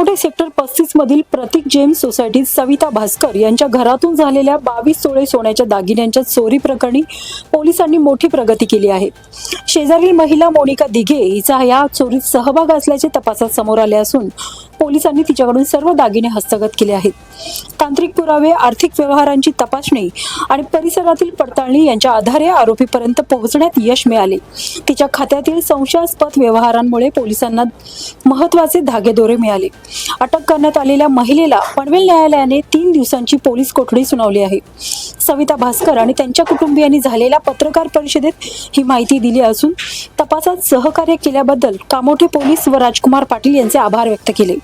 Kamothe sector पस्तीस मधील प्रतीक James सोसायटीत सविता भास्कर यांच्या घरातून झालेल्या बावीस तोळे सोन्याच्या दागिन्यांच्या चोरी प्रकरणी पोलिसांनी मोठी प्रगती केली आहे. शेजारील महिला मोनिका दिघे हिचा या चोरीत सहभाग असल्याचे तपासात समोर आले असून पोलिसांनी तिच्याकडून सर्व दागिने हस्तगत केले आहेत. तांत्रिक पुरावे आर्थिक व्यवहारांची तपासणी आणि परिसरातील पडताळणी यांच्या आधारे आरोपीपर्यंत पोहोचण्यात यश मिळाले. तिच्या खात्यातील संशयास्पद व्यवहारांमुळे पोलिसांना महत्त्वाचे धागेदोरे मिळाले. अटक करण्यात आलेल्या महिलेला पनवेल न्यायालयाने तीन दिवसांची पोलीस कोठडी सुनावली आहे. सविता भास्कर आणि त्यांच्या कुटुंबियांनी झालेल्या पत्रकार परिषदेत ही माहिती दिली असून तपासात सहकार्य केल्याबद्दल कामोठे पोलीस व राजकुमार पाटील यांचे आभार व्यक्त केले.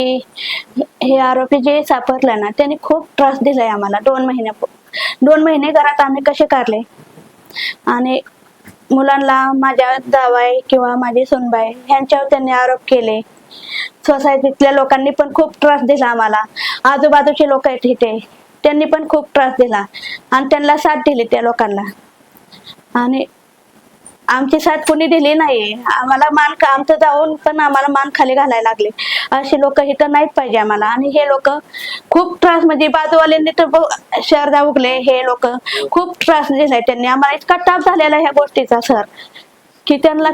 हे आरोपी जे सापडला ना त्यांनी खूप त्रास दिलाय आम्हाला. दोन महिन्या दोन महिने घरात आम्ही कसे काढले? आणि मुलांना माझ्या जावाय किंवा माझी सुनबाई ह्यांच्यावर त्यांनी आरोप केले. सोसायटीतल्या लोकांनी पण खूप त्रास दिला आम्हाला. आजूबाजूचे लोक आहेत इथे. त्यांनी पण खूप त्रास दिला. आणि त्यांना साथ दिली त्या लोकांना. आणि आमची साथ कोणी दिली नाही आम्हाला मान आमचं जाऊन पण आम्हाला मान खाली घालायला लागले. असे लोक इथं नाहीत पाहिजे आम्हाला. आणि हे लोक खूप त्रास म्हणजे बाजूवाल्यांनी तर ब- उगले हे लोक खूप त्रास दिलाय त्यांनी. आम्हाला इतका टाप झालेला ह्या गोष्टीचा सर. की त्यांना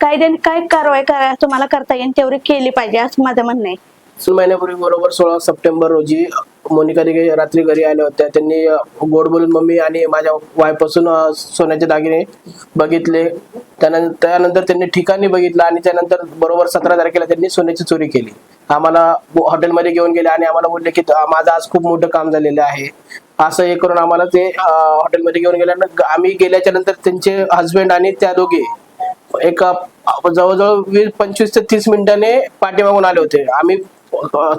कायद्याने काय कारवाई करा तुम्हाला करता येईल तेवढी केली पाहिजे असं माझं म्हणणं आहे. दोन महिन्यापूर्वी बरोबर सोळा सप्टेंबर रोजी मोनिका दिघे रात्री घरी आल्या होत्या. त्यांनी गोड बोलून मम्मी आणि माझ्या वायपासून सोन्याचे दागिने बघितले. त्यानंतर त्यानंतर त्यांनी ठिकाणी बघितलं आणि त्यानंतर बरोबर सतरा तारखेला त्यांनी सोन्याची चोरी केली. आम्हाला हॉटेलमध्ये घेऊन गेले आणि आम्हाला बोलले की माझं आज खूप मोठं काम झालेलं आहे. असं हे करून आम्हाला ते हॉटेलमध्ये घेऊन गेल्यानंतर आम्ही गेल्याच्यानंतर त्यांचे हस्बंड आणि त्या दोघे एक जवळजवळ वीस पंचवीस ते तीस मिनिटाने पाठीमागून आले होते. आम्ही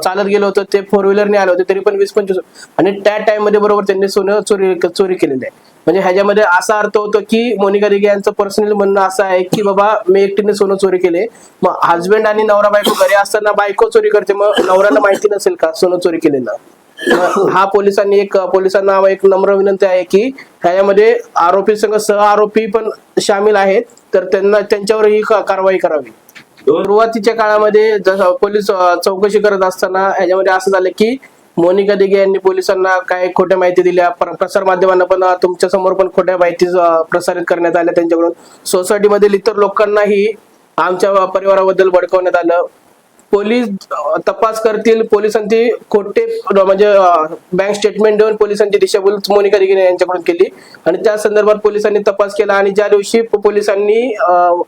चालत गेलो होतो ते फोर व्हीलरने आले होते तरी पण वीस पंचवीस आणि त्या टाइममध्ये बरोबर त्यांनी सोनं चोरी चोरी केलेली आहे. म्हणजे ह्याच्यामध्ये असा अर्थ होतो की मोनिका दिघे यांचं पर्सनल म्हणणं असं आहे की बाबा मी एकटीने सोनं चोरी केले मग हस्बंड आणि नवरा बायको घरी असताना बायको चोरी करते मग नवऱ्याला माहिती नसेल का सोनं चोरी केलेलं? हा पोलिसांनी एक पोलिसांना एक नम्र विनंती आहे की ह्याच्यामध्ये आरोपी संघ सह आरोपी पण सामील आहेत तर त्यांना त्यांच्यावर ही कारवाई करावी. सुरुवातीच्या काळामध्ये जसं पोलीस चौकशी करत असताना याच्यामध्ये असं झालं की मोनिका दिघे यांनी पोलिसांना काय खोट्या माहिती दिल्या. प्र- प्रसार माध्यमांना पण तुमच्यासमोर पण खोट्या माहिती प्रसारित करण्यात आल्या त्यांच्याकडून. सोसायटीमधील इतर लोकांनाही आमच्या परिवाराबद्दल भडकवण्यात आलं. पोलीस तपास करतील पोलिसांची खोटे म्हणजे बँक स्टेटमेंट देऊन पोलिसांची दिशाभूल मोनिका दिघे यांच्याकडून केली. आणि त्या संदर्भात पोलिसांनी तपास केला आणि ज्या दिवशी पोलिसांनी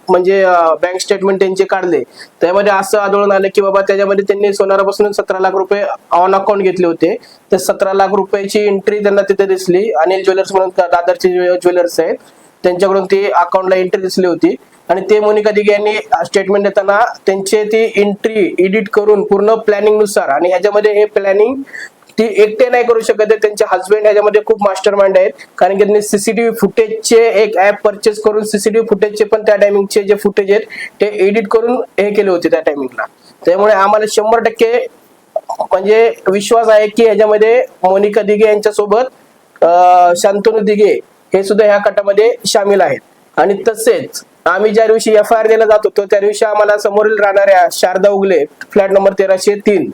म्हणजे बँक स्टेटमेंट त्यांचे काढले त्यामध्ये असं आढळून आलं की बाबा त्याच्यामध्ये त्यांनी सोनारापासून सतरा लाख रुपये ऑन अकाउंट घेतले होते. त्या सतरा लाख रुपयाची एंट्री त्यांना तिथे दिसली. अनिल ज्वेलर्स म्हणून दादरचे ज्वेलर्स आहेत. त्यांच्याकडून ती अकाउंटला एंट्री दिसली होती. आणि ते मोनिका दिघे यांनी स्टेटमेंट देताना त्यांचे ती एंट्री एडिट करून पूर्ण प्लॅनिंगनुसार आणि ह्याच्यामध्ये हे प्लॅनिंग ती एकटे नाही करू शकत आहे त्यांचे हजबंड ह्याच्यामध्ये खूप मास्टर माइंड आहेत. कारण की त्यांनी सीसीटीव्ही फुटेजचे एक ऍप परचेस करून सीसीटीव्ही फुटेजचे पण त्या टायमिंगचे जे फुटेज आहेत ते एडिट करून हे केले होते त्या टायमिंगला त्यामुळे आम्हाला शंभर टक्के म्हणजे विश्वास आहे की ह्याच्यामध्ये मोनिका दिघे यांच्यासोबत अं, शांतनू दिघे हे सुद्धा ह्या गटामध्ये सामील आहेत. आणि तसेच आम्ही ज्या दिवशी एफ आय आर द्यायला जात होतो त्या दिवशी आम्हाला समोरील राहणाऱ्या शारदा उगले फ्लॅट नंबर तेराशे तीन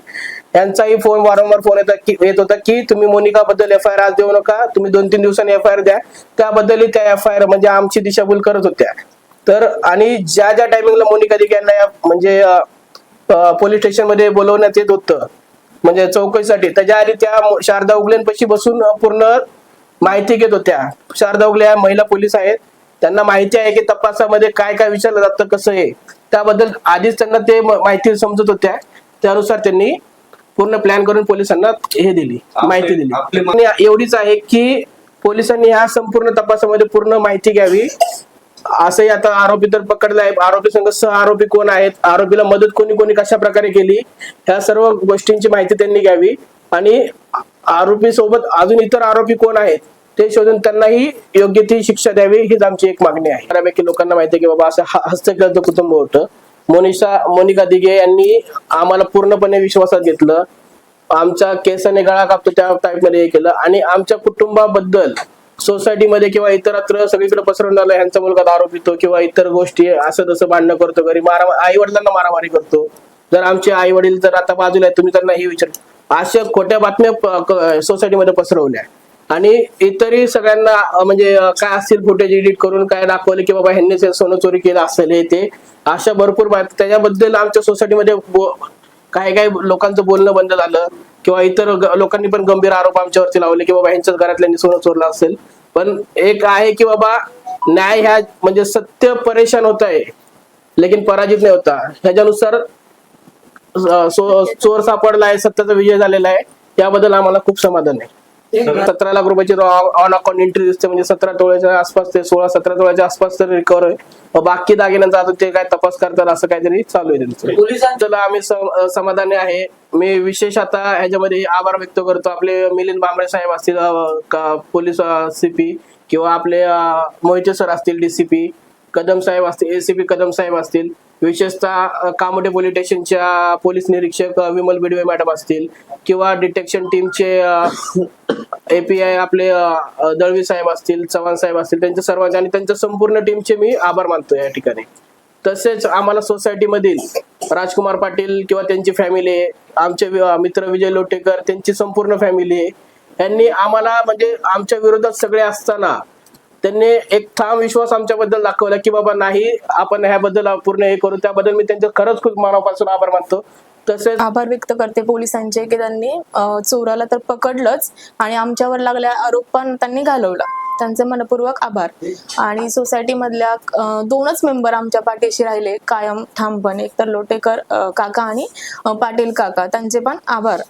यांचाही फोन वारंवार फोन येतात की येत होता की तुम्ही मोनिका बद्दल एफ आय आर आज देऊ नका तुम्ही दोन तीन दिवसांनी एफ आय आर द्या. त्याबद्दलही त्या एफ आय आर म्हणजे आमची दिशाभूल करत होत्या. तर आणि ज्या ज्या टायमिंगला मोनिका दिघे यांना या- म्हणजे पोलीस स्टेशनमध्ये बोलवण्यात येत होतं म्हणजे चौकशीसाठी त्याच्या आधी त्या शारदा उगलेंपाशी बसून पूर्ण माहिती घेत होत्या. शारदा उगले या महिला पोलीस आहेत. त्यांना माहिती आहे की तपासामध्ये काय काय विचारलं जातं कसं आहे. त्याबद्दल आधीच त्यांना ते माहिती समजत होत्या. त्यानुसार त्यांनी पूर्ण प्लॅन करून पोलिसांना हे दिली माहिती दिली. आणि एवढीच आहे की पोलिसांनी ह्या संपूर्ण तपासामध्ये पूर्ण माहिती घ्यावी. असंही आता आरोपी तर पकडला आहे. आरोपी संघ सह आरोपी कोण आहेत आरोपीला मदत कोणी कोणी कशा प्रकारे केली ह्या सर्व गोष्टींची माहिती त्यांनी घ्यावी. आणि आरोपी सोबत अजून इतर आरोपी कोण आहेत ते शोधून त्यांनाही योग्य ती शिक्षा द्यावी हीच आमची एक मागणी आहे. बऱ्यापैकी लोकांना माहिती आहे की बाबा असं हस्तकर्ज कुटुंब होतं. मोनिशा मोनिका दिघे यांनी आम्हाला पूर्णपणे विश्वासात घेतलं. आमच्या केसाने गळा कापतो त्या टाईपमध्ये हे केलं. आणि आमच्या कुटुंबाबद्दल सोसायटीमध्ये किंवा इतरत्र सगळीकडे पसरवून आलं ह्यांचा मुलगा दारू पितो किंवा इतर गोष्टी असं तसं भांडणं करतो घरी मारा आई वडिलांना मारामारी करतो. जर आमचे आई वडील जर आता बाजूला आहेत तुम्ही त्यांना हे विचार. अशा खोट्या बातम्या सोसायटीमध्ये पसरवल्या. आणि इतरही सगळ्यांना म्हणजे काय असतील फुटेज एडिट करून काय दाखवले की बाबा ह्यांनी सोनं चोरी केलं असेल हे ते अशा भरपूर बात त्याच्याबद्दल आमच्या सोसायटीमध्ये काही काही लोकांचं बोलणं बंद झालं किंवा इतर लोकांनी पण गंभीर आरोप आमच्यावरती लावले की बाबा ह्यांच्याच घरातल्यांनी सोनं चोरलं असेल. पण एक आहे की बाबा न्याय ह्या म्हणजे सत्य परेशान होत आहे लेकिन पराजित नाही होता. ह्याच्यानुसार चोर सो- चोर सापडलाय सत्याचा विजय झालेला आहे त्याबद्दल आम्हाला खूप समाधान आहे. सतरा लाख रुपयाची ऑन अकाउंट एंट्री दिसते म्हणजे सतरा तोळ्याच्या आसपास ते सोळा सतरा तोळ्याच्या आसपास तर रिकवर आहे बाकी दागिन्यांचा अजून ते काय तपास करतात असं काहीतरी चालू आहे त्यांचं. पोलिसांचं आम्ही समाधानी आहे. मी विशेष आता ह्याच्यामध्ये आभार व्यक्त करतो. आपले मिलिंद बांबळे साहेब असतील पोलीस सीपी किंवा आपले मोहिते सर असतील डीसीपी कदम साहेब असतील एसीपी कदम साहेब असतील विशेषतः अ, पोलीस स्टेशनच्या पोलीस निरीक्षक विमल बिडवे मॅडम असतील किंवा डिटेक्शन टीमचे एपीआय आपले दळवी साहेब असतील चव्हाण साहेब असतील त्यांच्या सर्वांचे आणि त्यांच्या संपूर्ण टीमचे मी आभार मानतो या ठिकाणी. तसेच आम्हाला सोसायटीमधील राजकुमार पाटील किंवा त्यांची फॅमिली आमचे वि- मित्र विजय लोटेकर त्यांची संपूर्ण फॅमिली यांनी आम्हाला म्हणजे आमच्या विरोधात सगळे असताना त्यांनी एक ठाम विश्वास आमच्याबद्दल दाखवला की बाबा नाही आपण ह्याबद्दल पूर्ण हे करू. त्याबद्दल मी त्यांचे खरंच खूप मनापासून आभार मानतो. तसेच आभार व्यक्त करते पोलिसांचे की त्यांनी चोराला तर पकडलंच आणि आमच्यावर लागल्या आरोप पण त्यांनी घालवला. त्यांचे मनपूर्वक आभार. आणि सोसायटी मधल्या दोनच मेंबर आमच्या पाठीशी राहिले कायम ठामपणे. एक तर लोटेकर काका आणि पाटील काका. त्यांचे पण आभार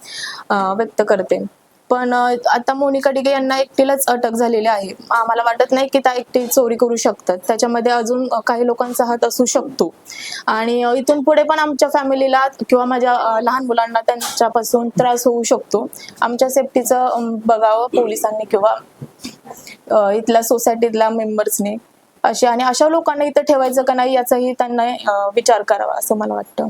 व्यक्त करते. पण आता मोनिका डिगे यांना एकटीलाच अटक झालेली आहे. आम्हाला वाटत नाही की त्या एकटी चोरी करू शकतात. त्याच्यामध्ये अजून काही लोकांचा हात असू शकतो. आणि इथून पुढे पण आमच्या फॅमिलीला किंवा माझ्या लहान मुलांना त्यांच्यापासून त्रास होऊ शकतो. आमच्या सेफ्टीचं बघावं पोलिसांनी किंवा इथल्या सोसायटीतल्या मेंबर्सने. असे आणि अशा लोकांना इथं ठेवायचं का नाही याचाही त्यांना विचार करावा असं मला वाटतं.